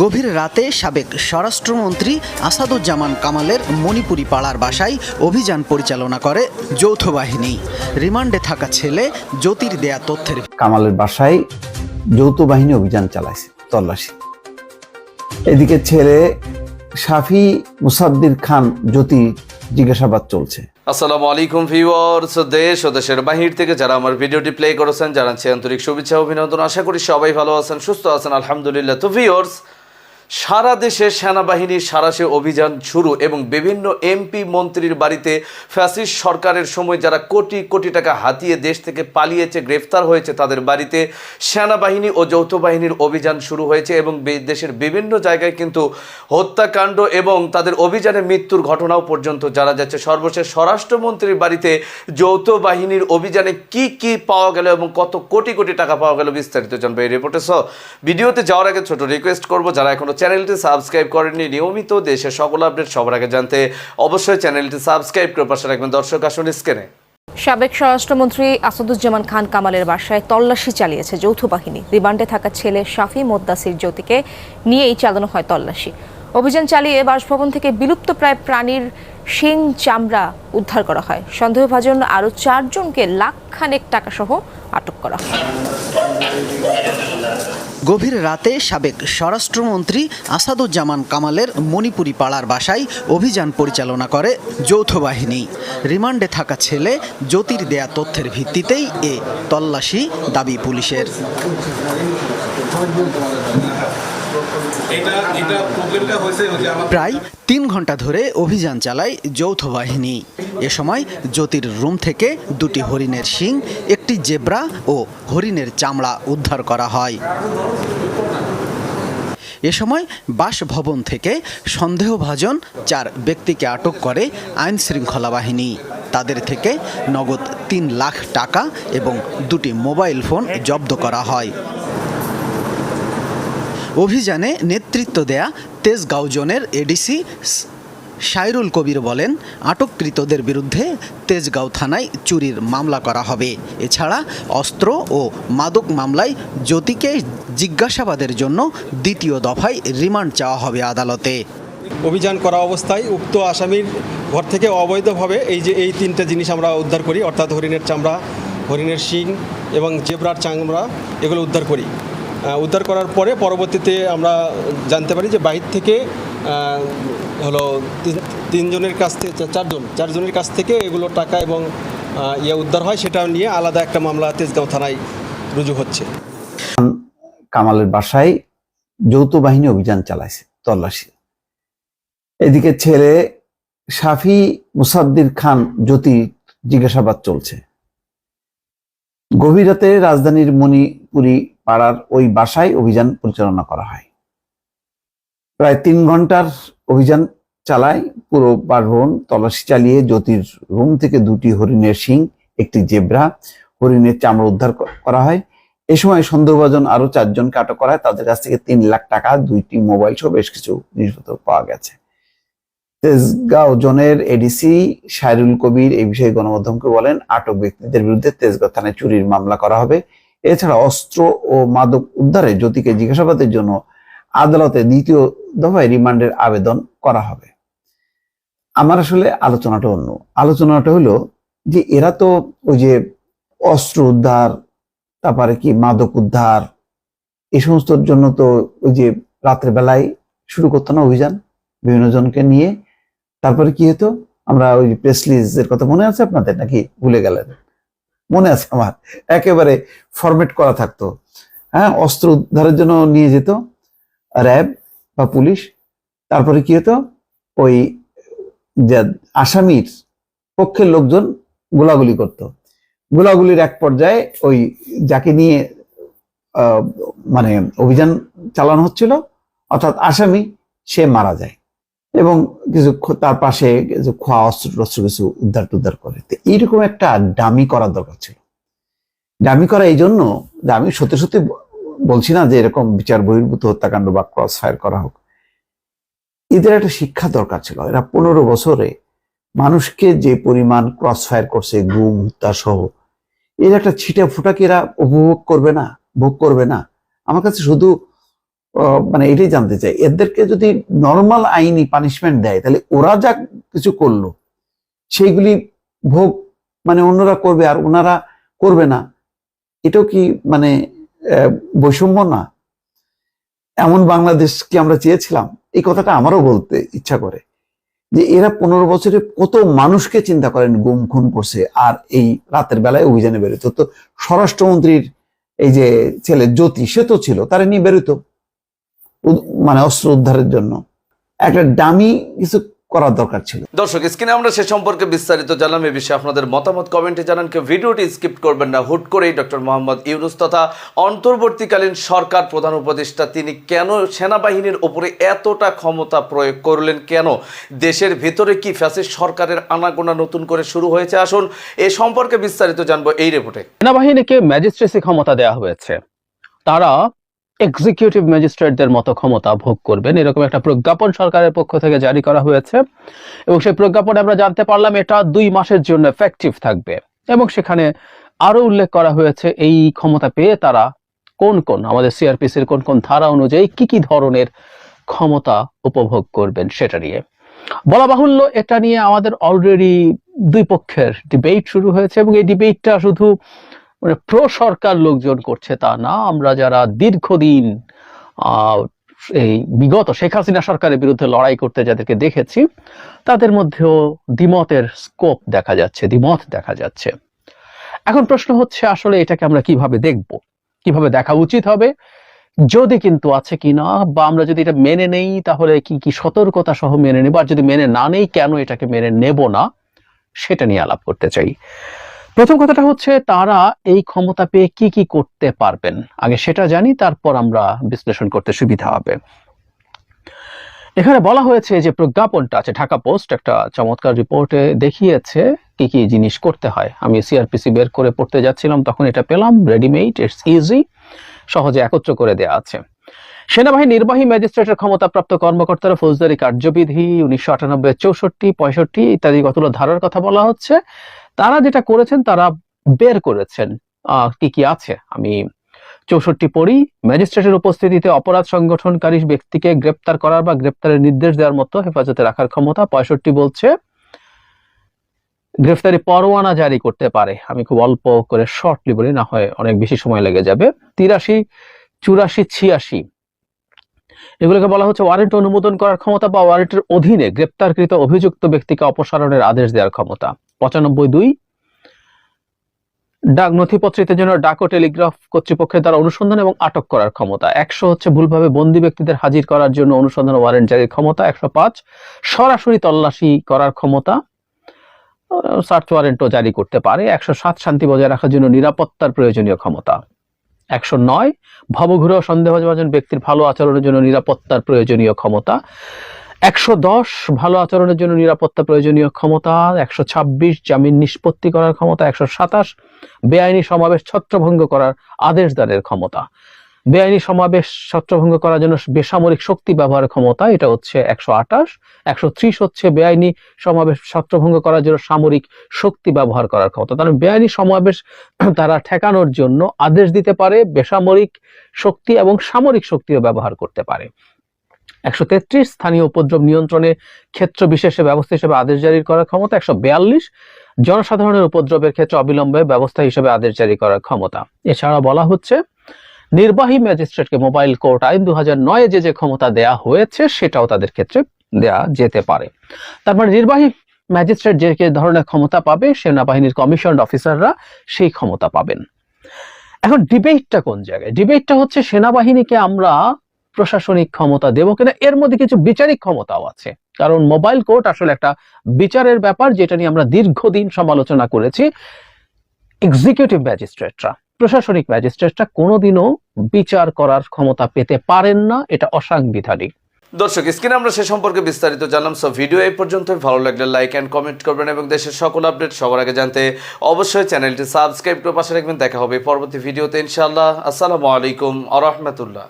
গভীর রাতে সাবেক স্বরাষ্ট্রমন্ত্রী আসাদুজ্জামান কামালের মণিপুরি পাড়ার বাসায় অভিযান পরিচালনা করে যৌথ বাহিনী। রিমান্ডে থাকা ছেলে জ্যোতির দেয়া তথ্যের কামালের বাসায় যৌথ বাহিনী অভিযান চালাইছে তল্লাশি। এদিকে ছেলে শাফি মুসাদ্দির খান জ্যোতি জিজ্ঞাসাবাদ চলছে। আসসালামু আলাইকুম ভিউয়ার্স দেশ ও দেশের বাহির থেকে যারা আমার ভিডিওটি প্লে করেছেন জানাচ্ছি আন্তরিক শুভেচ্ছা ও অভিনন্দন। আশা করি সবাই ভালো আছেন সুস্থ আছেন আলহামদুলিল্লাহ। তো ভিউয়ার্স সারা দেশে সেনাবাহিনীর সারাশে অভিযান শুরু এবং বিভিন্ন এমপি মন্ত্রীর বাড়িতে ফ্যাসিস্ট সরকারের সময় যারা কোটি কোটি টাকা হাতিয়ে দেশ থেকে পালিয়েছে, গ্রেফতার হয়েছে তাদের বাড়িতে সেনাবাহিনী ও যৌথ বাহিনীর অভিযান শুরু হয়েছে এবং দেশের বিভিন্ন জায়গায় কিন্তু হত্যাকাণ্ড এবং তাদের অভিযানে মৃত্যুর ঘটনাও পর্যন্ত জানা যাচ্ছে। সর্বশেষ স্বরাষ্ট্রমন্ত্রীর বাড়িতে যৌথ বাহিনীর অভিযানে কি কি পাওয়া গেল এবং কত কোটি কোটি টাকা পাওয়া গেল বিস্তারিত জানব এই রিপোর্টে সহ। ভিডিওতে যাওয়ার আগে ছোট রিকোয়েস্ট করব, যারা এখনও চ্যানেলটি সাবস্ক্রাইব করেননি। নিয়মিত দেশের সকল আপডেট সবার আগে জানতে অবশ্যই চ্যানেলটি সাবস্ক্রাইব করে পাশে রাখবেন দর্শক আসুন স্ক্রিনে। সাবেক স্বরাষ্ট্রমন্ত্রী আসাদুজ্জামান খান কামালের বাসায় তল্লাশি চালিয়েছে যৌথ বাহিনী। রিমান্ডে থাকা ছেলে শাফি মোদ্দাসির জ্যোতিকে নিয়েই চালানো হয় তল্লাশি। অভিযান চালিয়ে বাসভবন থেকে বিলুপ্ত প্রায় প্রাণীর শিং চামড়া উদ্ধার করা হয়। সন্দেহভাজন আরও চারজনকে লাখ খানেক টাকা সহ আটক করা হয়। গভীর রাতে সাবেক স্বরাষ্ট্রমন্ত্রী আসাদুজ্জামান কামালের মণিপুরি পাড়ার বাসায় অভিযান পরিচালনা করে যৌথ বাহিনী। রিমান্ডে থাকা ছেলে জ্যোতির দেয়া তথ্যের ভিত্তিতেই এ তল্লাশি দাবি পুলিশের এটা এটা প্রবলেমটা হয়েছে ওই যে আমার প্রায় তিন ঘণ্টা ধরে অভিযান চালায় যৌথ বাহিনী। এ সময় জ্যোতির রুম থেকে দুটি হরিণের শিং, একটি জেব্রা ও হরিণের চামড়া উদ্ধার করা হয়। এ সময় বাসভবন থেকে সন্দেহভাজন চার ব্যক্তিকে আটক করে আইন শৃঙ্খলা বাহিনী। তাদের থেকে নগদ তিন লাখ টাকা এবং দুটি মোবাইল ফোন জব্দ করা হয়। অভিযানে নেতৃত্ব দেয়া তেজগাঁও জোনের এডিসি সাইরুল কবির বলেন, আটককৃতদের বিরুদ্ধে তেজগাঁও থানায় চুরির মামলা করা হবে। এছাড়া অস্ত্র ও মাদক মামলায় জ্যোতিকে জিজ্ঞাসাবাদের জন্য দ্বিতীয় দফায় রিমান্ড চাওয়া হবে আদালতে। অভিযান করা অবস্থায় উক্ত আসামির ঘর থেকে অবৈধভাবে এই যে এই তিনটা জিনিস আমরা উদ্ধার করি, অর্থাৎ হরিণের চামড়া, হরিণের শিং এবং জেব্রার চামড়া, এগুলো উদ্ধার করি। উদ্ধার করার পরে পরবর্তীতে আমরা জানতে পারি যে বাহির থেকে হলো তিন- তিনজনের কাছ থেকে চারজন, চারজনের কাছ থেকে এগুলো টাকা এবং ইয়ে উদ্ধার হয়, সেটা নিয়ে আলাদা একটা মামলা তেজগাঁও থানায় রুজু হচ্ছে। কামালের বাসায় যৌথ বাহিনী অভিযান চালাইছে, তল্লাশি। এদিকে ছেলে শাফি মুসাদ্দির খান জ্যোতি জিজ্ঞাসাবাদ চলছে। গভীর রাতে রাজধানীর মণিপুরি পাড়ার ওই বাসায় অভিযান পরিচালনা করা হয়। প্রায় তিন ঘণ্টার অভিযান চালায় পুরো বাসভবন তল্লাশি চালিয়ে জ্যোতির রুম থেকে দুটি হরিণের শিং, একটি জেব্রা, হরিণের চামড়া উদ্ধার করা হয়। এ সময় সন্দেহভাজন আরও চারজনকে আটক করা হয় তাদের কাছ থেকে তিন লাখ টাকা, দুইটি মোবাইল সহ বেশ কিছু জিনিসপত্র পাওয়া গেছে। তেজগাঁও জোনের এডিসি সাইরুল কবির এই বিষয়ে গণমাধ্যমকে বলেন, আটক ব্যক্তিদের বিরুদ্ধে তেজগাঁও থানায় চুরির মামলা করা হবে। এছাড়া অস্ত্র ও মাদক উদ্ধারে জ্যোতিকে জিজ্ঞাসাবাদের জন্য আদালতে দ্বিতীয় দফায় রিমান্ডের আবেদন করা হবে। আমার আসলে আলোচনাটা অন্য। আলোচনাটা হলো যে এরা তো ওই যে অস্ত্র উদ্ধার, তারপরে কি মাদক উদ্ধার এই সমস্তর জন্য তো ওই যে রাতের বেলায় শুরু করতো না অভিযান? বিভিন্ন জনকে নিয়ে। তারপরে কি হতো? আমরা ওই প্রেস এর কথা মনে আছে আপনাদের নাকি? ভুলে গেলেন। মনে আছে আমার। একেবারে ফরম্যাট করা থাকতো। হ্যাঁ অস্ত্র উদ্ধারের জন্য নিয়ে যেত র্যাব বা পুলিশ। তারপরে কি হতো? ওই আসামির পক্ষের লোকজন গোলাগুলি করত। গোলাগুলির এক পর্যায়ে ওই যাকে নিয়ে মানে অভিযান চালানো হচ্ছিল, অর্থাৎ আসামি, সে মারা যায়। এবং কিছু তার পাশে কিছু খোয়া অস্ত্র টস্ত্র কিছু উদ্ধার টুদ্ধার করে। তো এইরকম একটা ডামি করার দরকার ছিল। ডামি করা এই জন্য, যে আমি সত্যি সত্যি বলছি না যে এরকম বিচার, বহির্ভূত হত্যাকাণ্ড বা ক্রস ফায়ার করা হোক। এদের একটা শিক্ষা দরকার ছিল। এরা পনেরো বছরে মানুষকে যে পরিমাণ ক্রস ফায়ার করছে, গুম, হত্যা সহ, এর একটা ছিটা ফুটাকে এরা উপভোগ করবে না? ভোগ করবে না? আমার কাছে শুধু মানে এটাই জানতে চাই। এদেরকে যদি নর্মাল আইনি পানিশমেন্ট দেয়, তাহলে ওরা যা কিছু করল, সেইগুলি ভোগ মানে অন্যরা করবে আর ওনারা করবে না, এটাও কি মানে বৈষম্য না? এমন বাংলাদেশ কি আমরা চেয়েছিলাম, এই কথাটা আমারও বলতে ইচ্ছা করে, যে এরা পনেরো বছরে কত মানুষকে চিন্তা করেন গুম, খুন করছে, আর এই রাতের বেলায় অভিযানে বেরোতো তো স্বরাষ্ট্রমন্ত্রীর এই যে ছেলে জ্যোতি, সে তো ছিল, তারা নিয়ে বেরোতো। মানে অস্ত্র উদ্ধারের জন্য। একটা ডামি কিছু করার দরকার ছিল। দর্শক স্ক্রিনে আমরা সে সম্পর্কে বিস্তারিত জানলাম এ বিষয়ে আপনাদের মতামত কমেন্টে জানান। কেউ ভিডিওটি স্কিপ করবেন না হুট করেই ডক্টর মোহাম্মদ ইউনুস তথা অন্তর্বর্তীকালীন সরকার প্রধান উপদেষ্টা তিনি কেন সেনাবাহিনীর ওপরে এতটা ক্ষমতা প্রয়োগ করলেন? কেন? দেশের ভেতরে কি ফ্যাসিস্ট সরকারের আনাগোনা নতুন করে শুরু হয়েছে? আসুন এ সম্পর্কে বিস্তারিত জানব এই রিপোর্টে। সেনাবাহিনীকে ম্যাজিস্ট্রেসি ক্ষমতা দেওয়া হয়েছে। তারা এক্সিকিউটিভ ম্যাজিস্ট্রেটদের মতো ক্ষমতা ভোগ করবেন। এরকম একটা প্রজ্ঞাপন সরকারের পক্ষ থেকে জারি করা হয়েছে। এবং সেই প্রজ্ঞাপনে আমরা জানতে পারলাম এটা দুই মাসের জন্য এফেক্টিভ থাকবে। এবং সেখানে আরও উল্লেখ করা হয়েছে এই ক্ষমতা পেয়ে তারা কোন কোন, আমাদের সিআরপিসির কোন কোন ধারা অনুযায়ী কি কি ধরনের ক্ষমতা উপভোগ করবেন সেটা নিয়ে। বলা বাহুল্য, এটা নিয়ে আমাদের অলরেডি দুই পক্ষের ডিবেট শুরু হয়েছে। এবং এই ডিবেটটা শুধু মানে প্রো সরকার লোকজন করছে তা না। আমরা যারা দীর্ঘদিন এই বিগত শেখ হাসিনা সরকারের বিরুদ্ধে লড়াই করতে যাদেরকে দেখেছি, তাদের মধ্যেও দ্বিমতের স্কোপ দেখা যাচ্ছে, দ্বিমত দেখা যাচ্ছে। এখন প্রশ্ন হচ্ছে, আসলে এটাকে আমরা কীভাবে দেখব? কীভাবে দেখা উচিত হবে? যদি কিন্তু আছে কিনা বা আমরা যদি এটা মেনে নেই, তাহলে কি কি সতর্কতা সহ মেনে নেব? আর যদি মেনে না নেই, কেন এটাকে মেনে নেব না? সেটা নিয়ে আলাপ করতে চাই। প্রথম কথাটা হচ্ছে তারা এই ক্ষমতা পেয়ে কি কি করতে পারবেন? আগে সেটা জানি, তারপর আমরা বিশ্লেষণ করতে সুবিধা হবে। এখানে বলা হয়েছে যে প্রজ্ঞাপনটা আছে, ঢাকা পোস্ট একটা চমৎকার রিপোর্টে দেখিয়েছে কি কি জিনিস করতে হয়। আমি সিআরপিসি বের করে পড়তে যাচ্ছিলাম, তখন এটা পেলাম, রেডিমেড, ইটস ইজি, সহজে একত্র করে দেয়া আছে। সেনাবাহিনী, নির্বাহী ম্যাজিস্ট্রেটের ক্ষমতাপ্রাপ্ত কর্মকর্তারা ফৌজদারি কার্যবিধি উনিশশো আটানব্বই, চৌষট্টি, পঁয়ষট্টি ইত্যাদি কতগুলো ধারার কথা বলা হচ্ছে। তারা যেটা করেছেন, তারা বের করেছেন। কি কি আছে? আমি চৌষট্টি পড়ি। ম্যাজিস্ট্রেটের উপস্থিতিতে অপরাধ সংগঠনকারী ব্যক্তিকে গ্রেপ্তার করার বা গ্রেপ্তারের নির্দেশ দেওয়ার মতো হেফাজতে রাখার ক্ষমতা পঁয়ষট্টি বলছে। গ্রেফতারি পরোয়ানা জারি করতে পারে। আমি খুব অল্প করে শর্টলি বলি, না হয় অনেক বেশি সময় লেগে যাবে। তিরাশি, চুরাশি, ছিয়াশি এগুলোকে বলা হচ্ছে ওয়ারেন্ট অনুমোদন করার ক্ষমতা বা ওয়ারেন্টের অধীনে গ্রেপ্তারকৃত অভিযুক্ত ব্যক্তিকে অপসারণের আদেশ দেওয়ার ক্ষমতা। পঁচানব্বই দুই, ডাক নথিপত্রিতের জন্য ডাক ও টেলিগ্রাফ কর্তৃপক্ষের দ্বারা অনুসন্ধান এবং আটক করার ক্ষমতা। একশো হচ্ছে ভুলভাবে বন্দী ব্যক্তিদের হাজির করার জন্য অনুসন্ধান ওয়ারেন্ট জারির ক্ষমতা, একশো পাঁচ, সরাসরি তল্লাশি করার ক্ষমতা সার্চ ওয়ারেন্টও জারি করতে পারে। একশো সাত, শান্তি বজায় রাখার জন্য নিরাপত্তার প্রয়োজনীয় ক্ষমতা। একশো নয়। ভবঘুরে সন্দেহজন ব্যক্তির ভালো আচরণের জন্য নিরাপত্তার প্রয়োজনীয় ক্ষমতা। একশো দশ, ভালো আচরণের জন্য নিরাপত্তা প্রয়োজনীয় ক্ষমতা। একশো ছাব্বিশ, জামিন নিষ্পত্তি করার ক্ষমতা। একশো সাতাশ, বেআইনি সমাবেশ ছত্রভঙ্গ করার আদেশ দানের ক্ষমতা। বেআইনি সমাবেশ ছত্রভঙ্গ করার জন্য বেসামরিক শক্তি ব্যবহারের ক্ষমতা, এটা হচ্ছে একশো আঠাশ। একশো ত্রিশ হচ্ছে বেআইনি সমাবেশ ছত্রভঙ্গ করার জন্য সামরিক শক্তি ব্যবহার করার ক্ষমতা। তাহলে বেআইনি সমাবেশ তারা ঠেকানোর জন্য আদেশ দিতে পারে, বেসামরিক শক্তি এবং সামরিক শক্তিও ব্যবহার করতে পারে। একশো তেত্রিশ স্থানীয় উপদ্রব নিয়ন্ত্রণে ক্ষেত্র বিশেষে ব্যবস্থা হিসেবে আদেশ জারি করার ক্ষমতা, একশো বিয়াল্লিশ। জনসাধারণের উপদ্রবের ক্ষেত্রে অবিলম্বে ব্যবস্থা হিসেবে আদেশ জারি করার ক্ষমতা। এছাড়া বলা হচ্ছে নির্বাহী ম্যাজিস্ট্রেটকে মোবাইল কোর্ট আইন দু হাজার নয়ে যে যে ক্ষমতা দেয়া হয়েছে, সেটাও তাদের ক্ষেত্রে দেয়া যেতে পারে। তারপরে নির্বাহী ম্যাজিস্ট্রেট যে যে ধরনের ক্ষমতা পাবে, সেনাবাহিনীর কমিশন অফিসাররা সেই ক্ষমতা পাবেন। এখন ডিবেটটা কোন জায়গায়? ডিবেটটা হচ্ছে সেনাবাহিনীকে আমরা প্রশাসনিক ক্ষমতা দেবো কিনা? এর মধ্যে কিছু বিচারিক ক্ষমতাও আছে। কারণ মোবাইল কোর্ট আসলে একটা বিচারের ব্যাপার, যেটা নিয়ে আমরা দীর্ঘদিন সমালোচনা করেছি। এক্সিকিউটিভ ম্যাজিস্ট্রেটরা। প্রশাসনিক ম্যাজিস্ট্রেটরা কোনোদিনও বিচার করার ক্ষমতা পেতে পারেন না, এটা অসাংবিধানিক। দর্শক, স্ক্রিনে আমরা সে সম্পর্কে বিস্তারিত জানলাম সো ভিডিও এই পর্যন্ত ভালো লাগলে লাইক অ্যান্ড কমেন্ট করবেন এবং দেশের সকল আপডেট সবার আগে জানতে অবশ্যই চ্যানেলটি সাবস্ক্রাইব করে পাশে রাখবেন। দেখা হবে পরবর্তী ভিডিওতে ইনশাআল্লাহ। আসসালামু আলাইকুম আ রহমতুল্লাহ।